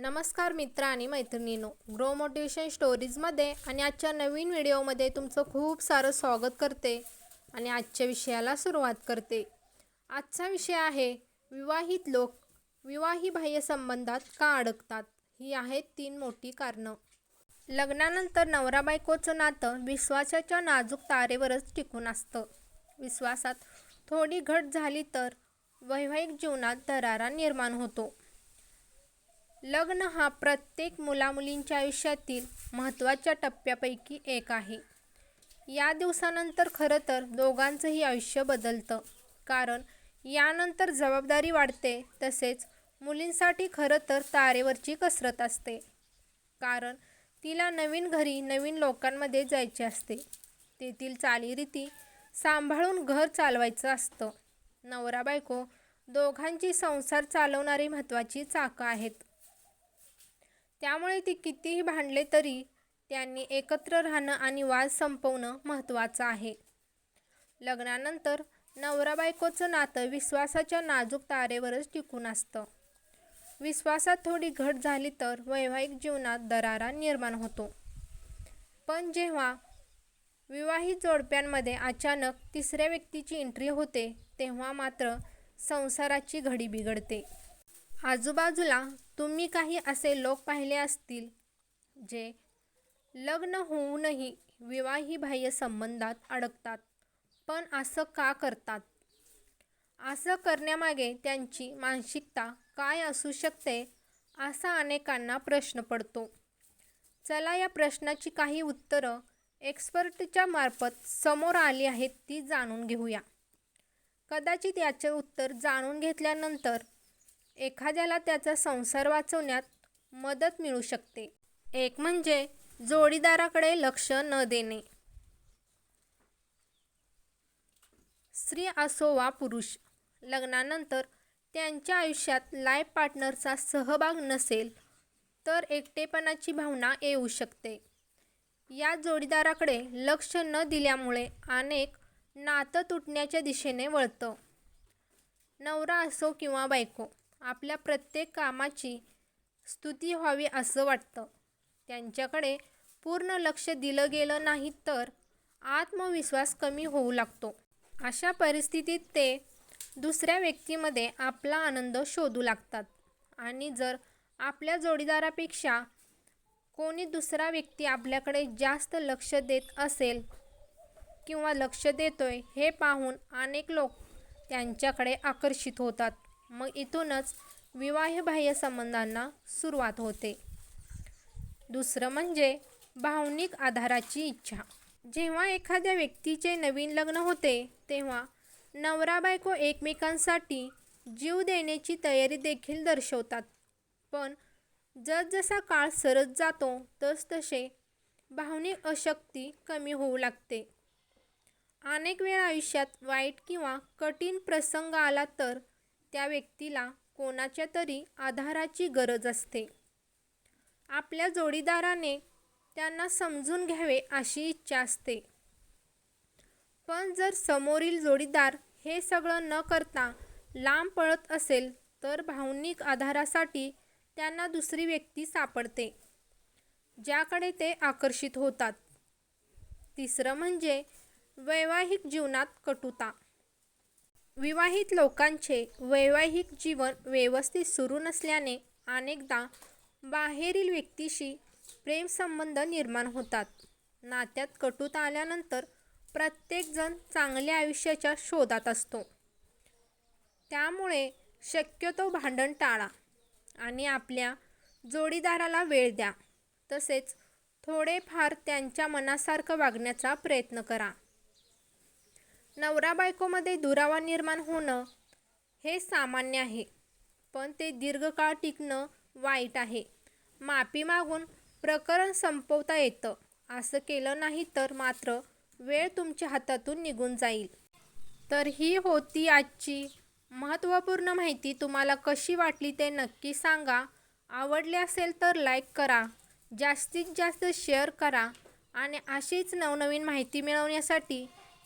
नमस्कार मित्र आणि मैत्रिणींनो ग्रो मोटिवेशन स्टोरीजमध्ये आणि आजच्या नवीन व्हिडिओमध्ये तुमचं खूप सारं स्वागत करते आणि आजच्या विषयाला सुरुवात करते. आजचा विषय आहे विवाहित लोक विवाहिबाह्य संबंधात का अडकतात? ही आहेत तीन मोठी कारणं. लग्नानंतर नवरा बायकोचं नातं विश्वासाच्या नाजूक तारेवरच टिकून असतं. विश्वासात थोडी घट झाली तर वैवाहिक जीवनात दरारा निर्माण होतो. लग्न हा प्रत्येक मुलामुलींच्या आयुष्यातील महत्त्वाच्या टप्प्यापैकी एक आहे. या दिवसानंतर खरं तर दोघांचंही आयुष्य बदलतं. कारण यानंतर जबाबदारी वाढते तसेच मुलींसाठी खरं तर तारेवरची कसरत असते. कारण तिला नवीन घरी नवीन लोकांमध्ये जायचे असते. तेथील चालीरीती सांभाळून घर चालवायचं असतं. नवरा बायको दोघांची संसार चालवणारी महत्त्वाची चाकं आहेत. त्यामुळे ती कितीही भांडले तरी त्यांनी एकत्र राहणं आणि वाद संपवणं महत्त्वाचं आहे. लग्नानंतर नवरा बायकोचं नातं विश्वासाच्या नाजूक तारेवरच टिकून असतं. विश्वासात थोडी घट झाली तर वैवाहिक जीवनात दरारा निर्माण होतो. पण जेव्हा विवाहित जोडप्यांमध्ये अचानक तिसऱ्या व्यक्तीची एंट्री होते तेव्हा मात्र संसाराची घडी बिघडते. आजूबाजूला तुम्ही काही असे लोक पाहिले असतील जे लग्न होऊनही विवाहिबाह्य संबंधात अडकतात. पण असं का करतात? असं करण्यामागे त्यांची मानसिकता काय असू शकते असा अनेकांना प्रश्न पडतो. चला या प्रश्नाची काही उत्तरं एक्सपर्टच्या मार्फत समोर आली आहेत ती जाणून घेऊया. कदाचित याचे उत्तर जाणून घेतल्यानंतर एखाद्याला त्याचा संसार वाचवण्यात मदत मिळू शकते. एक म्हणजे जोडीदाराकडे लक्ष न देणे. स्त्री असो वा पुरुष लग्नानंतर त्यांच्या आयुष्यात लाईफ पार्टनरचा सहभाग नसेल तर एकटेपणाची भावना येऊ शकते. या जोडीदाराकडे लक्ष न दिल्यामुळे अनेक नातं तुटण्याच्या दिशेने वळतं. नवरा असो किंवा बायको आपल्या प्रत्येक कामाची स्तुती व्हावी असं वाटतं. त्यांच्याकडे पूर्ण लक्ष दिलं गेलं नाही तर आत्मविश्वास कमी होऊ लागतो. अशा परिस्थितीत ते दुसऱ्या व्यक्तीमध्ये आपला आनंद शोधू लागतात. आणि जर आपल्या जोडीदारापेक्षा कोणी दुसरा व्यक्ती आपल्याकडे जास्त लक्ष देत असेल किंवा लक्ष देतोय हे पाहून अनेक लोक त्यांच्याकडे आकर्षित होतात. मग इथूनच विवाहबाह्य संबंधांना सुरुवात होते. दुसरं म्हणजे भावनिक आधाराची इच्छा. जेव्हा एखाद्या व्यक्तीचे नवीन लग्न होते तेव्हा नवरा बायको एकमेकांसाठी जीव देण्याची तयारी देखील दर्शवतात. पण जसजसा काळ सरत जातो तसतसे भावनिक अशक्ती कमी होऊ लागते. अनेक वेळा आयुष्यात वाईट किंवा कठीण प्रसंग आला तर त्या व्यक्तीला कोणाच्या तरी आधाराची गरज असते. आपल्या जोडीदाराने त्यांना समजून घ्यावे अशी इच्छा असते. पण जर समोरील जोडीदार हे सगळं न करता लांब पळत असेल तर भावनिक आधारासाठी त्यांना दुसरी व्यक्ती सापडते ज्याकडे ते आकर्षित होतात. तिसरं म्हणजे वैवाहिक जीवनात कटुता. विवाहित लोकांचे वैवाहिक जीवन व्यवस्थित सुरू नसल्याने अनेकदा बाहेरील व्यक्तीशी प्रेमसंबंध निर्माण होतात. नात्यात कटुता आल्यानंतर प्रत्येकजण चांगल्या आयुष्याच्या शोधात असतो. त्यामुळे शक्यतो भांडण टाळा आणि आपल्या जोडीदाराला वेळ द्या. तसेच थोडेफार त्यांच्या मनासारखं वागण्याचा प्रयत्न करा. नवरा बायकोमध्ये दुरावा निर्माण होणं हे सामान्य आहे. पण ते दीर्घकाळ टिकणं वाईट आहे. माफी मागून प्रकरण संपवता येतं. असं केलं नाही तर मात्र वेळ तुमच्या हातातून निघून जाईल. तर ही होती आजची महत्त्वपूर्ण माहिती. तुम्हाला कशी वाटली ते नक्की सांगा. आवडले असेल तर लाईक करा. जास्तीत जास्त शेअर करा. आणि अशीच नवनवीन माहिती मिळवण्यासाठी